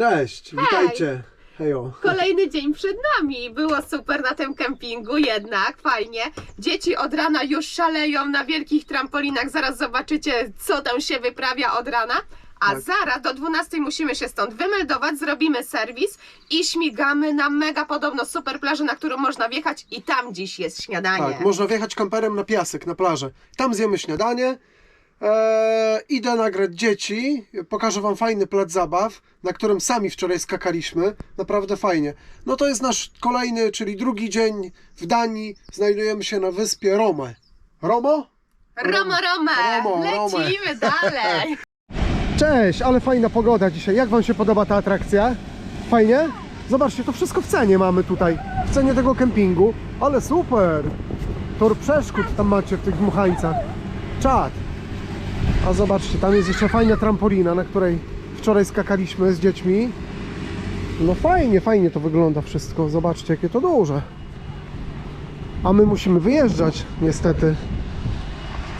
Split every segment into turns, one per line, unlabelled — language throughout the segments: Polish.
Cześć, witajcie. Hejo.
Kolejny dzień przed nami. Było super na tym kempingu jednak, fajnie. Dzieci od rana już szaleją na wielkich trampolinach. Zaraz zobaczycie, co tam się wyprawia od rana. A
Tak.
zaraz do 12 musimy się stąd wymeldować, zrobimy serwis i śmigamy na mega podobno super plażę, na którą można wjechać i tam dziś jest śniadanie.
Tak, można wjechać kamperem na piasek, na plażę. Tam zjemy śniadanie. Eee, idę nagrać dzieci. Pokażę wam fajny plac zabaw, na którym sami wczoraj skakaliśmy. Naprawdę fajnie. No to jest nasz kolejny, czyli drugi dzień w Danii. Znajdujemy się na wyspie Rome. Romo?
Romo, Rome,
Romo, Rome.
lecimy dalej.
Cześć, ale fajna pogoda dzisiaj. Jak Wam się podoba ta atrakcja? Fajnie? Zobaczcie, to wszystko w cenie mamy tutaj. W cenie tego kempingu. Ale super! Tor przeszkód tam macie w tych dmuchańcach. Czad. A zobaczcie, tam jest jeszcze fajna trampolina, na której wczoraj skakaliśmy z dziećmi. No fajnie, fajnie to wygląda wszystko. Zobaczcie, jakie to duże. A my musimy wyjeżdżać, niestety,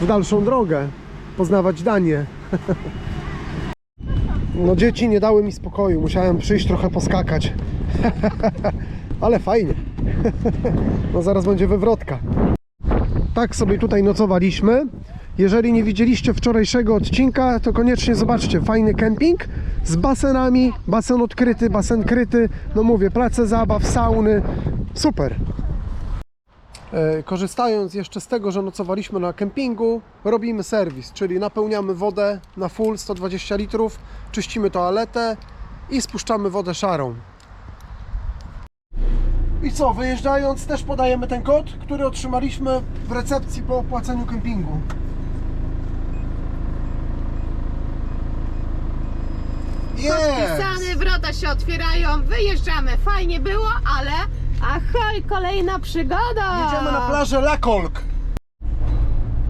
w dalszą drogę. Poznawać Danię. No dzieci nie dały mi spokoju, musiałem przyjść trochę poskakać. Ale fajnie. No zaraz będzie wywrotka. Tak sobie tutaj nocowaliśmy. Jeżeli nie widzieliście wczorajszego odcinka, to koniecznie zobaczcie. Fajny kemping z basenami, basen odkryty, basen kryty. No mówię, place zabaw, sauny. Super. E, Korzystając jeszcze z tego, że nocowaliśmy na kempingu, robimy serwis, czyli napełniamy wodę na full 120 litrów, czyścimy toaletę i spuszczamy wodę szarą. I co, wyjeżdżając też podajemy ten kod, który otrzymaliśmy w recepcji po opłaceniu kempingu.
Podpisane, wrota się otwierają, wyjeżdżamy. Fajnie było, ale ahoj, kolejna przygoda.
Jedziemy na plażę Lakolk.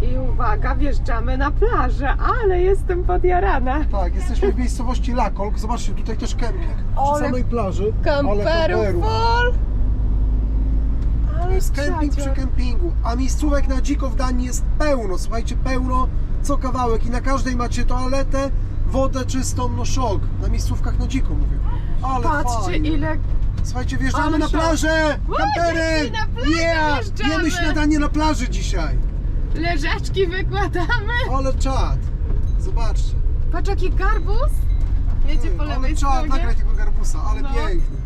I uwaga, wjeżdżamy na plażę, ale jestem podjarana.
Tak, jesteśmy w miejscowości Lakolk. Zobaczcie, tutaj też kemping. Przy
Ale
samej plaży. ale
Kamperów full.
To
Ale
jest kemping przy kempingu, a miejscówek na dziko w Danii jest pełno, słuchajcie, pełno co kawałek i na każdej macie toaletę, wodę czystą, no szok. Na miejscówkach na dziko mówię. Ale
Patrzcie
fajnie.
ile...
Słuchajcie, wjeżdżamy
Ale
na
szok.
plażę!
Oj,
Kampery!
dzieci, na plażę
Yeah!
wjeżdżamy!
Jemy śniadanie na plaży dzisiaj!
Leżaczki wykładamy.
Ale czad! Zobaczcie.
Patrz jaki garbus. Jedzie po
ale
lewej
czad,
stronie.
nagraj tego garbusa, ale
No.
piękny.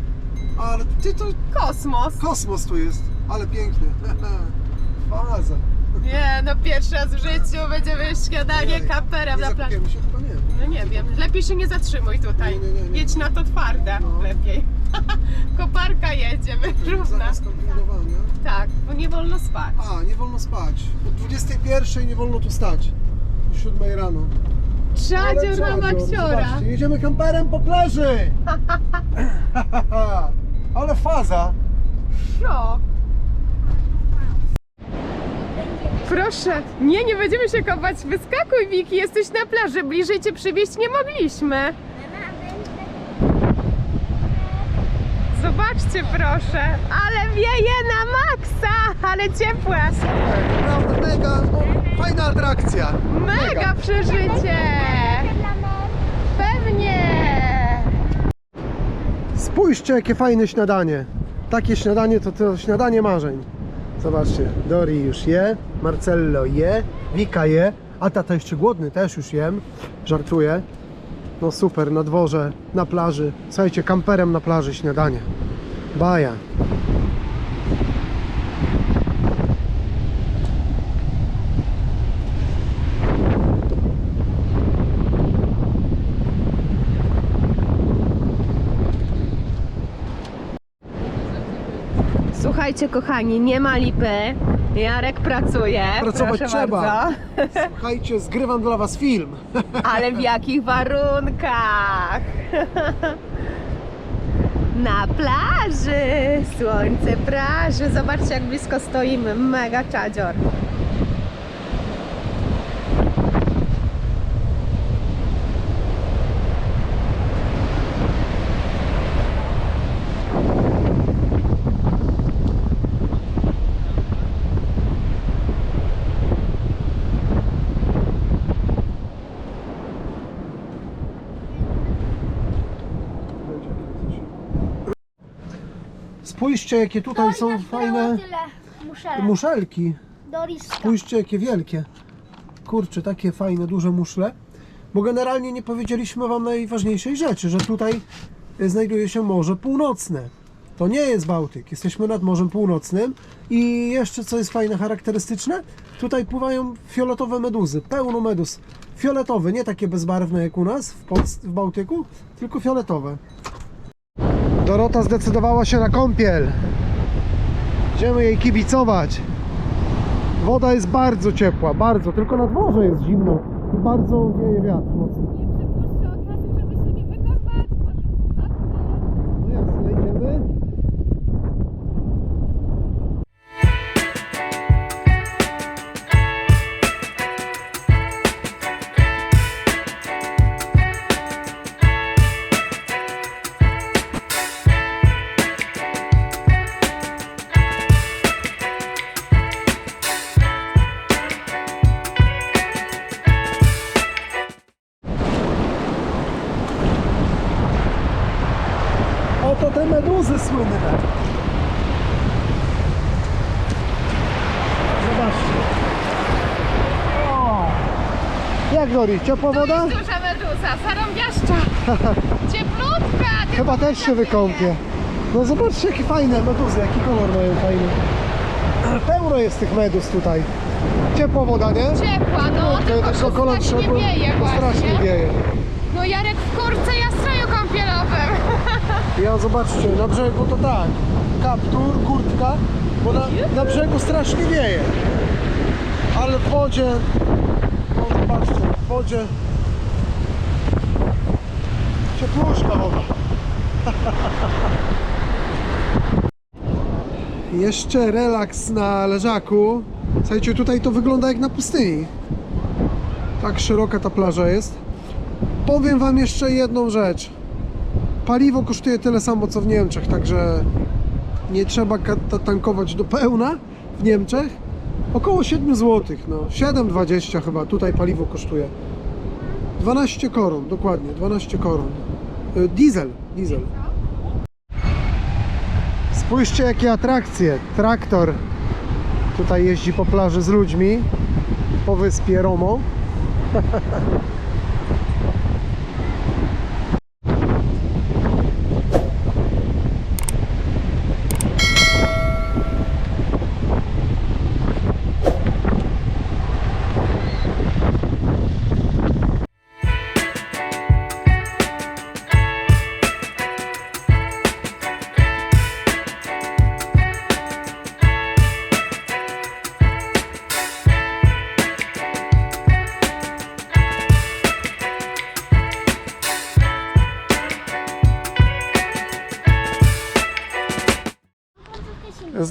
Ale ty to
Kosmos.
kosmos tu jest, ale piękny. Faza.
Nie, no pierwszy raz w życiu będziemy śniadanie
Ojej,
kamperem
nie
na plaży.
się chyba.
No nie wiem, lepiej się nie zatrzymuj tutaj.
Nie, nie, nie, nie.
Jedź na to twarde,
No.
lepiej. Koparka jedzie, wyrówna.
Zakaz.
Tak, bo nie wolno spać.
A, nie wolno spać. Od 21 nie wolno tu stać. Do 7 rano. Ale
Czadzior na
czadzior,
maksiora.
Zobaczcie, jedziemy kamperem po plaży. Ale faza.
Szok. Proszę, nie, nie będziemy się kopać. Wyskakuj, Wiki, jesteś na plaży. Bliżej cię przywieźć nie mogliśmy. Zobaczcie, proszę. Ale wieje na maksa, ale ciepłe.
Naprawdę mega, no, fajna atrakcja.
Mega przeżycie. Pewnie.
Spójrzcie, jakie fajne śniadanie. Takie śniadanie to, to śniadanie marzeń. Zobaczcie, Dori już je, Marcello je, Wika je, a tata jeszcze głodny, też już jem. Żartuję. No super, na dworze, na plaży. Słuchajcie, kamperem na plaży śniadanie. Baja.
Słuchajcie, kochani, nie ma lipy. Jarek pracuje.
Pracować
proszę
trzeba.
Bardzo.
Słuchajcie, zgrywam dla was film.
Ale w jakich warunkach? Na plaży, słońce praży. Zobaczcie, jak blisko stoimy. Mega czadzior.
Spójrzcie, jakie tutaj są fajne
Tyle muszelek.
muszelki.
Doriska.
Spójrzcie, jakie wielkie. Kurczę, takie fajne, duże muszle. Bo generalnie nie powiedzieliśmy Wam najważniejszej rzeczy, że tutaj y, znajduje się Morze Północne. To nie jest Bałtyk, jesteśmy nad Morzem Północnym i jeszcze co jest fajne, charakterystyczne, tutaj pływają fioletowe meduzy, pełno meduz. Fioletowe, nie takie bezbarwne jak u nas w, Polsce, w Bałtyku, tylko fioletowe. Dorota zdecydowała się na kąpiel. Idziemy jej kibicować. Woda jest bardzo ciepła, bardzo, tylko na dworze jest zimno i bardzo wieje wiatr mocno. Ciepła woda?
jest duża meduza, zarąbiaszcza. Cieplutka.
Chyba też się wykąpię. No zobaczcie jakie fajne meduzy, jaki kolor mają fajny. Pełno jest tych meduz tutaj. Ciepła woda, nie?
Ciepła, no.
To
Tylko, że
około
strasznie
trzeba-
wieje
Strasznie
właśnie.
wieje.
No Jarek w kurce, ja w stroju kąpielowym.
Ja zobaczcie, na brzegu to tak. Kaptur, kurtka, bo na, na brzegu strasznie wieje. Ale w wodzie, no zobaczcie, wodzie ciepłuszka woda. Jeszcze relaks na leżaku. Słuchajcie, tutaj to wygląda jak na pustyni. Tak szeroka ta plaża jest. Powiem Wam jeszcze jedną rzecz. Paliwo kosztuje tyle samo co w Niemczech, także nie trzeba tankować do pełna w Niemczech. Około 7 zł, no 7,20 chyba tutaj paliwo kosztuje. 12 koron, dokładnie, 12 koron. Y, Diesel, diesel. Spójrzcie jakie atrakcje. Traktor tutaj jeździ po plaży z ludźmi po wyspie Romo.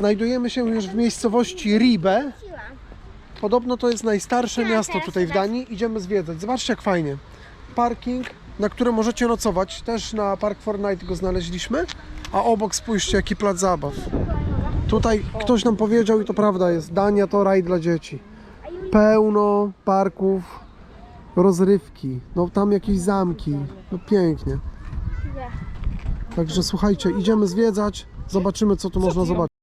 Znajdujemy się już w miejscowości Ribe. Podobno to jest najstarsze miasto tutaj w Danii. Idziemy zwiedzać. Zobaczcie jak fajnie. Parking, na którym możecie nocować. Też na Park Fortnite go znaleźliśmy. A obok spójrzcie jaki plac zabaw. Tutaj ktoś nam powiedział i to prawda jest. Dania to raj dla dzieci. Pełno parków, rozrywki. No tam jakieś zamki. No pięknie. Także słuchajcie, idziemy zwiedzać. Zobaczymy co tu można zobaczyć.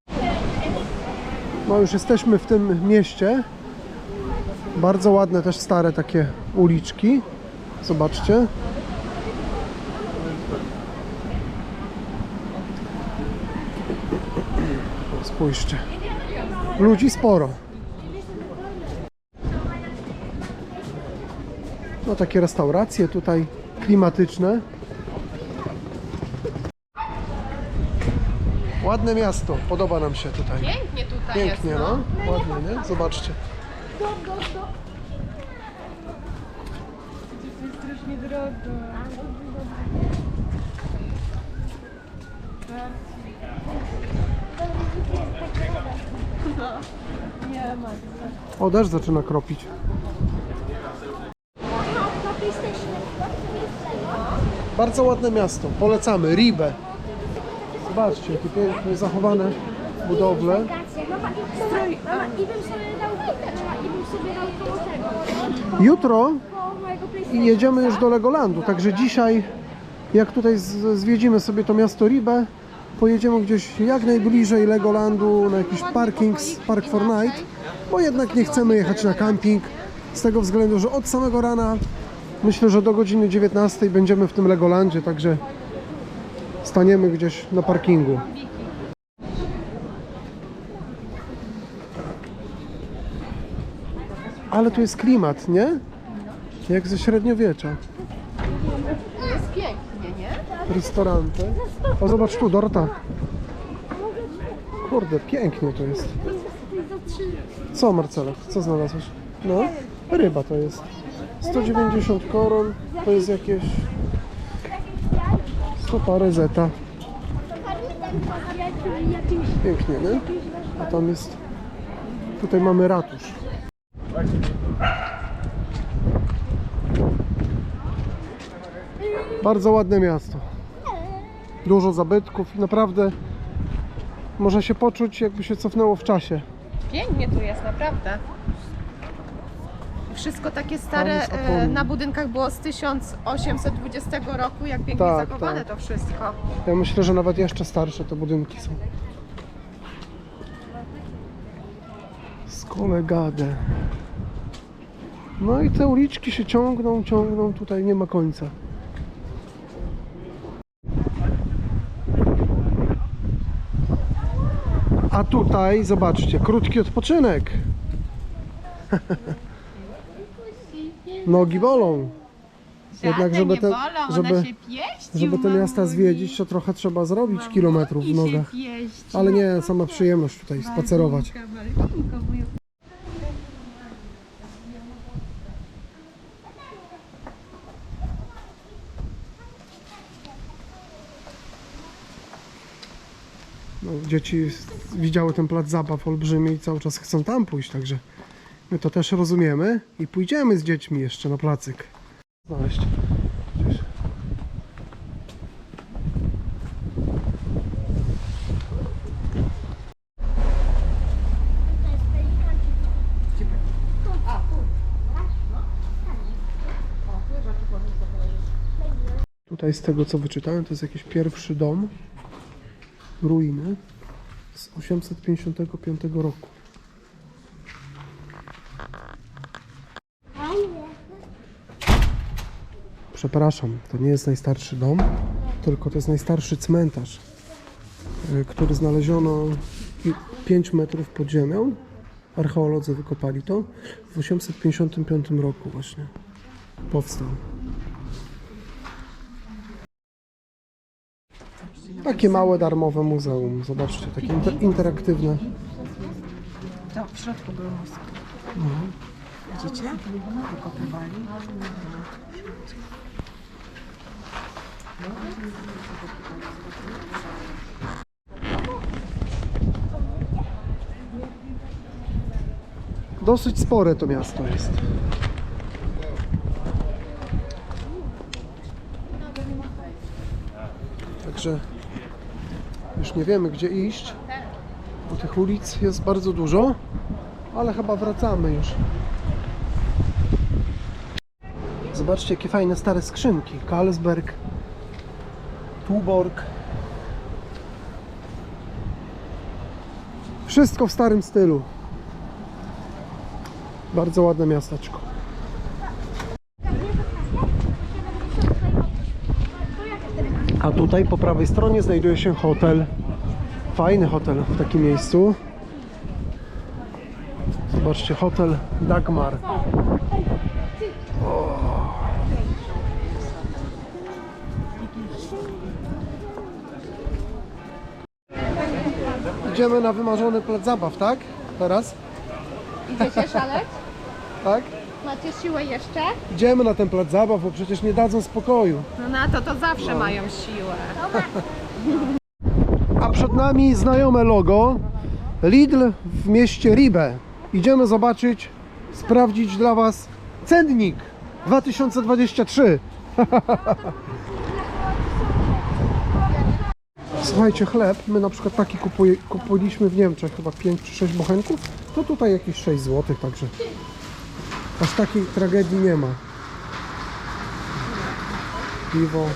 No już jesteśmy w tym mieście. Bardzo ładne też stare takie uliczki. Zobaczcie. Spójrzcie. Ludzi sporo. No takie restauracje tutaj klimatyczne. Ładne miasto, podoba nam się tutaj.
Pięknie
Pięknie,
jest,
no.
no.
Ładnie, nie? Zobaczcie. O, deszcz zaczyna kropić. Bardzo ładne miasto. Polecamy. Ribe. Zobaczcie, jakie pięknie zachowane budowle.
I, mama, i bym sobie dał i bym sobie dał koło tego,
Jutro
koło mojego PlayStation.
i jedziemy już do Legolandu, także dzisiaj jak tutaj z- zwiedzimy sobie to miasto Ribe, pojedziemy gdzieś jak najbliżej Legolandu na jakiś parking, Park for Night, bo jednak nie chcemy jechać na camping z tego względu, że od samego rana myślę, że do godziny 19 będziemy w tym Legolandzie, także staniemy gdzieś na parkingu. Ale tu jest klimat, nie? Jak ze średniowiecza.
Jest pięknie, nie?
Restauranty. O, zobacz tu, Dorota. Kurde, pięknie to jest. Co, Marcelek? Co znalazłeś? No, ryba to jest. 190 koron, to jest jakieś... 100 parę zeta. Pięknie, nie? A tam jest... Tutaj mamy ratusz. Bardzo ładne miasto. Dużo zabytków i naprawdę można się poczuć jakby się cofnęło w czasie.
Pięknie tu jest, naprawdę. Wszystko takie stare
jest
e, na budynkach było z 1820 roku, jak pięknie
Tak,
zachowane
tak.
to wszystko.
Ja myślę, że nawet jeszcze starsze te budynki są. Skolegadę. No i te uliczki się ciągną, ciągną, tutaj nie ma końca. A tutaj, zobaczcie, krótki odpoczynek. Nogi bolą. Jednak, żeby te, żeby, żeby te miasta zwiedzić, to trochę trzeba zrobić kilometrów w nogach. Ale nie, sama przyjemność tutaj spacerować. No, dzieci widziały ten plac zabaw olbrzymi i cały czas chcą tam pójść, także my to też rozumiemy i pójdziemy z dziećmi jeszcze na placyk. Znaleźć. Tutaj z tego co wyczytałem, to jest jakiś pierwszy dom, ruiny z 855 roku. Przepraszam, to nie jest najstarszy dom, tylko to jest najstarszy cmentarz, y, który znaleziono 5 metrów pod ziemią. Archeolodzy wykopali to. W 855 roku właśnie powstał. Takie małe darmowe muzeum. Zobaczcie, takie inter interaktywne.
To w środku był mózg. Widzicie? Wykopywali.
Dosyć spore to miasto jest. Także już nie wiemy gdzie iść. Bo tych ulic jest bardzo dużo, ale chyba wracamy już. Zobaczcie jakie fajne stare skrzynki. Karlsberg, Tuborg. Wszystko w starym stylu. Bardzo ładne miasteczko. A tutaj po prawej stronie znajduje się hotel. Fajny hotel w takim miejscu. Zobaczcie, hotel Dagmar. O. Idziemy na wymarzony plac zabaw, tak? Teraz?
Idziecie szaleć?
Tak?
Macie siłę jeszcze?
Idziemy na ten plac zabaw, bo przecież nie dadzą spokoju.
No na to to zawsze mają siłę.
A przed nami znajome logo Lidl w mieście Ribe. Idziemy zobaczyć, sprawdzić dla Was cennik 2023. Słuchajcie, chleb, my na przykład taki kupuje, kupiliśmy w Niemczech, chyba 5 czy 6 bochenków, to tutaj jakieś 6 zł, także aż takiej tragedii nie ma. Piwo.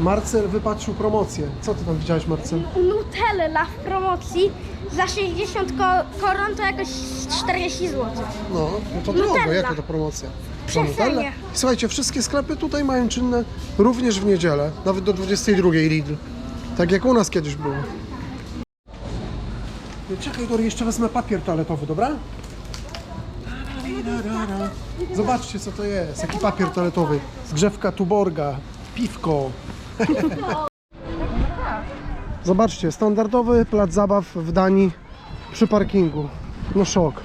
Marcel wypatrzył promocję. Co ty tam widziałeś, Marcel?
Nutella w promocji za 60 ko- koron to jakoś 40 zł.
No, no to drogo,
Nutella.
jaka to promocja?
Przecenie.
Nutella? Słuchajcie, wszystkie sklepy tutaj mają czynne również w niedzielę, nawet do 22 Lidl. Tak jak u nas kiedyś było. Czekaj, Dori, jeszcze wezmę papier toaletowy, dobra? Zobaczcie, co to jest. Jaki papier toaletowy. Zgrzewka Tuborga, piwko. Zobaczcie, standardowy plac zabaw w Danii przy parkingu. No szok.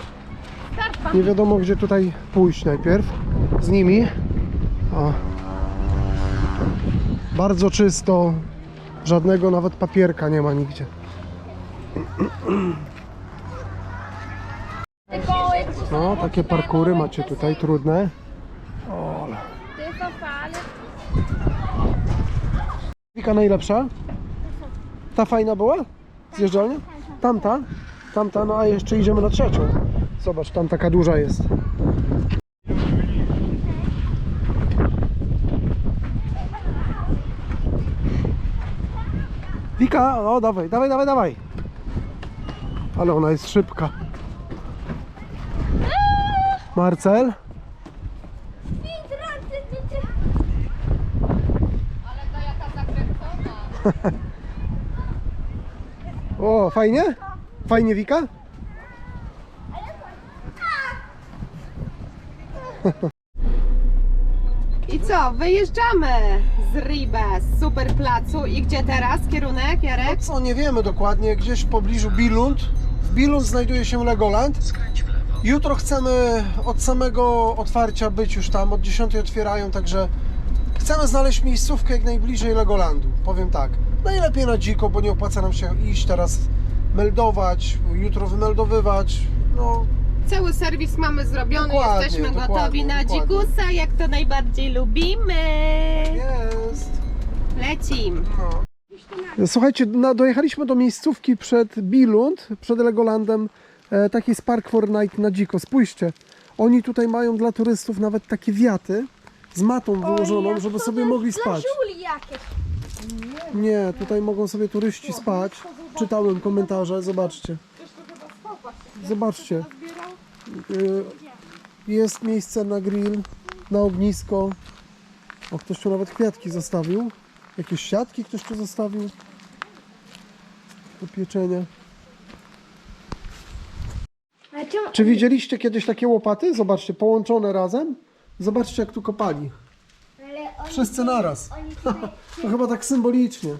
Nie wiadomo, gdzie tutaj pójść najpierw z nimi. O. Bardzo czysto. Żadnego nawet papierka nie ma nigdzie.
Tylko jak
No, takie parkury macie tutaj trudne.
tylko fale.
Wika najlepsza? Ta fajna była? Zjeżdżalnia? Tamta? Tamta, no a jeszcze idziemy na trzecią. Zobacz, tam taka duża jest. Wika, no dawaj, dawaj, dawaj, dawaj. Ale ona jest szybka. Marcel? O, fajnie? Fajnie, Wika?
I co, wyjeżdżamy z Ribe, z super placu i gdzie teraz kierunek, Jarek?
Co, nie wiemy dokładnie, gdzieś w pobliżu Billund. W Billund znajduje się Legoland. Jutro chcemy od samego otwarcia być już tam, od 10 otwierają, także chcemy znaleźć miejscówkę jak najbliżej Legolandu. Powiem tak, najlepiej na dziko, bo nie opłaca nam się iść teraz meldować, jutro wymeldowywać. No,
Cały serwis mamy zrobiony,
Dokładnie,
jesteśmy
dokładnie,
gotowi na
dokładnie.
dzikusa, jak to najbardziej lubimy.
jest.
Lecim.
Słuchajcie, na, dojechaliśmy do miejscówki przed Billund, przed Legolandem, e, taki Spark Fortnite na dziko. Spójrzcie, oni tutaj mają dla turystów nawet takie wiaty z matą wyłożoną, żeby sobie mogli spać.
Żuli jakieś.
Nie, tutaj mogą sobie turyści spać. Czytałem komentarze, zobaczcie. Zobaczcie. Y, Jest miejsce na grill, na ognisko. O, ktoś tu nawet kwiatki zostawił. Jakieś siatki ktoś tu zostawił. Do pieczenia. Czy widzieliście kiedyś takie łopaty? Zobaczcie, połączone razem. Zobaczcie jak tu kopali.
Ale oni,
Wszyscy naraz.
oni tutaj...
To chyba tak symbolicznie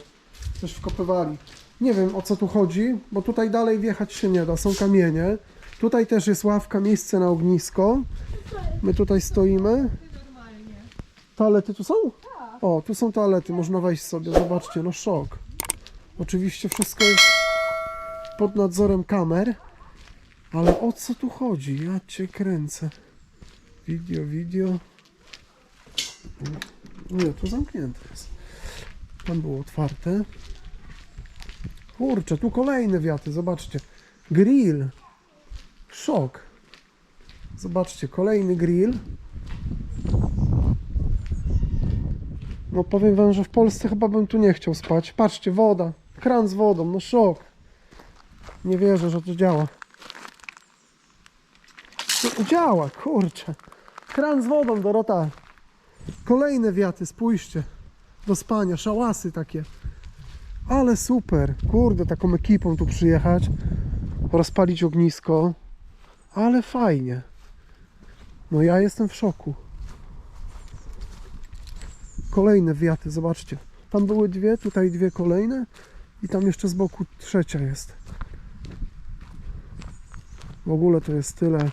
coś wkopywali. Nie wiem o co tu chodzi, bo tutaj dalej wjechać się nie da, są kamienie. Tutaj też jest ławka, miejsce na ognisko. My tutaj stoimy. Toalety tu są? O, tu są toalety, można wejść sobie, zobaczcie, no szok. Oczywiście wszystko jest pod nadzorem kamer. Ale o co tu chodzi? Ja cię kręcę. Video, video. Nie, to zamknięte jest. Tam było otwarte. Kurczę, tu kolejne wiaty, zobaczcie. Grill. Szok. Zobaczcie, kolejny grill. No powiem wam, że w Polsce chyba bym tu nie chciał spać. Patrzcie, woda. Kran z wodą, no szok. Nie wierzę, że to działa. Działa, kurczę. Kran z wodą, Dorota. Kolejne wiaty, spójrzcie. Do spania, szałasy takie. Ale super. Kurde, taką ekipą tu przyjechać. Rozpalić ognisko. Ale fajnie. No ja jestem w szoku. Kolejne wiaty, zobaczcie. Tam były dwie, tutaj dwie kolejne. I tam jeszcze z boku trzecia jest. W ogóle to jest tyle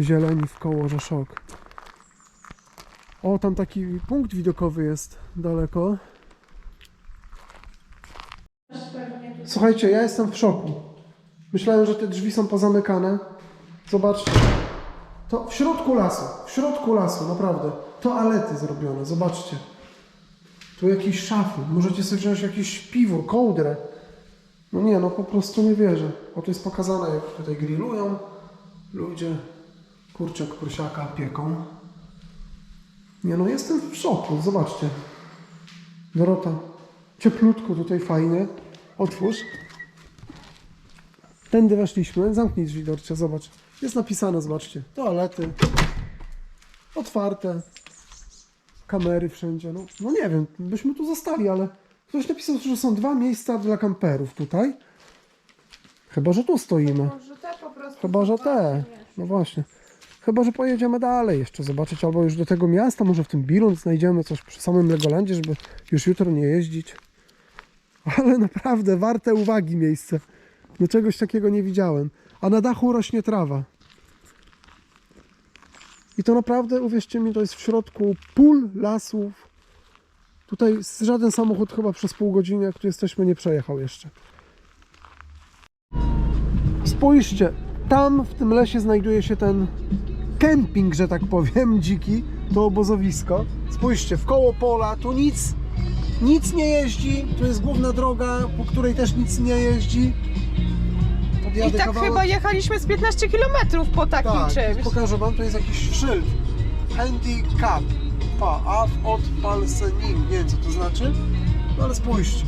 zieleni w koło, że szok. O, tam taki punkt widokowy jest daleko. Słuchajcie, ja jestem w szoku. Myślałem, że te drzwi są pozamykane. Zobaczcie. To w środku lasu, w środku lasu, naprawdę. Toalety zrobione, zobaczcie. Tu jakieś szafy. Możecie sobie wziąć jakiś piwór, kołdrę. No nie, no po prostu nie wierzę. O, tu jest pokazane, jak tutaj grillują ludzie. Kurczak prosiaka pieką. Nie no, jestem w szoku, zobaczcie. Dorota, cieplutko tutaj fajnie. Otwórz. Tędy weszliśmy. Zamknij drzwi, Dorcia, zobacz. Jest napisane, zobaczcie. Toalety. Otwarte. Kamery wszędzie. No, no nie wiem, byśmy tu zostali, ale ktoś napisał, że są dwa miejsca dla kamperów tutaj. Chyba, że tu stoimy.
Może te po prostu.
Chyba, że te. No właśnie. Chyba, że pojedziemy dalej jeszcze zobaczyć, albo już do tego miasta, może w tym Billund znajdziemy coś przy samym Legolandzie, żeby już jutro nie jeździć. Ale naprawdę warte uwagi miejsce. No czegoś takiego nie widziałem. A na dachu rośnie trawa. I to naprawdę, uwierzcie mi, to jest w środku pól, lasów. Tutaj żaden samochód chyba przez pół godziny, jak tu jesteśmy, nie przejechał jeszcze. Spójrzcie, tam w tym lesie znajduje się ten kemping, że tak powiem, dziki, to obozowisko. Spójrzcie, w koło pola, tu nic, nic nie jeździ, tu jest główna droga, po której też nic nie jeździ.
I
Podjadę
tak
kawałek.
chyba jechaliśmy z 15 km po takim
Tak,
czymś.
pokażę wam, tu jest jakiś szyld. Handicap. Pa, af od palsenim. Nie wiem co to znaczy, no ale spójrzcie.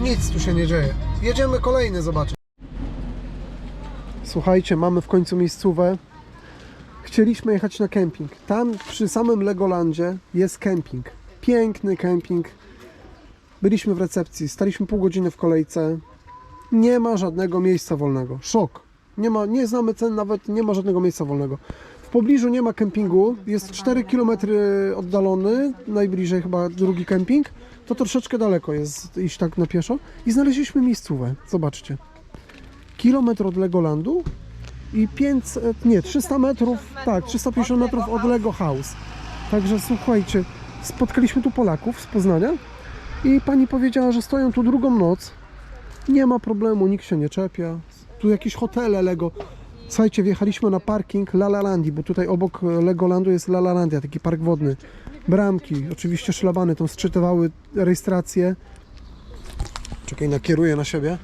Nic tu się nie dzieje. Jedziemy kolejny zobaczyć. Słuchajcie, mamy w końcu miejscówę. Chcieliśmy jechać na kemping. Tam przy samym Legolandzie jest kemping. Piękny kemping. Byliśmy w recepcji, staliśmy pół godziny w kolejce. Nie ma żadnego miejsca wolnego. Szok. Nie, ma, nie znamy cen, nawet nie ma żadnego miejsca wolnego. W pobliżu nie ma kempingu, jest 4 km oddalony, najbliżej chyba drugi kemping. To troszeczkę daleko jest iść tak na pieszo. I znaleźliśmy miejscówę, zobaczcie. Kilometr od Legolandu i 500, nie, 300 metrów, tak, 350 metrów od Lego House. Także słuchajcie, spotkaliśmy tu Polaków z Poznania i pani powiedziała, że stoją tu drugą noc, nie ma problemu, nikt się nie czepia. Tu jakieś hotele Lego. Słuchajcie, wjechaliśmy na parking Lalalandii, bo tutaj obok Legolandu jest Lalalandia, taki park wodny. Bramki, oczywiście szlabany, tam sczytywały rejestrację. Czekaj, nakieruję na siebie.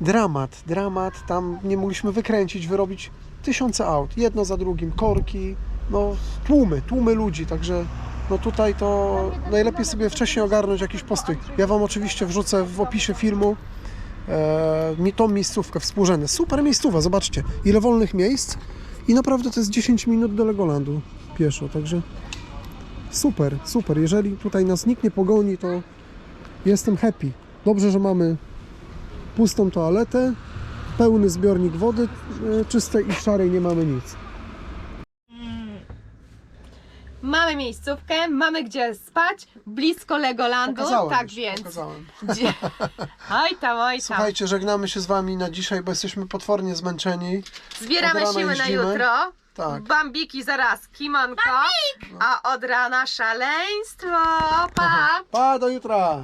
Dramat, dramat, tam nie mogliśmy wykręcić, wyrobić tysiące aut, jedno za drugim, korki, no tłumy, tłumy ludzi, także no tutaj to najlepiej sobie wcześniej ogarnąć jakiś postój. Ja Wam oczywiście wrzucę w opisie filmu e, mi tą miejscówkę współrzędne. Super miejscowa, zobaczcie, ile wolnych miejsc i naprawdę to jest 10 minut do Legolandu pieszo, także super, super. Jeżeli tutaj nas nikt nie pogoni, to jestem happy. Dobrze, że mamy pustą toaletę, pełny zbiornik wody e, czystej i szarej, nie mamy nic.
Mamy miejscówkę, mamy gdzie spać, blisko Legolandu,
Pokazałem
tak
już,
więc.
Pokazałem.
Gdzie... Oj tam, oj tam.
Słuchajcie, żegnamy się z Wami na dzisiaj, bo jesteśmy potwornie zmęczeni.
Zbieramy siły na
jeździmy.
jutro.
Tak.
Bambiki zaraz, kimonko. A od rana szaleństwo. Pa!
Pa, do jutra!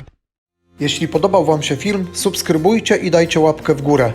Jeśli podobał Wam się film, subskrybujcie i dajcie łapkę w górę.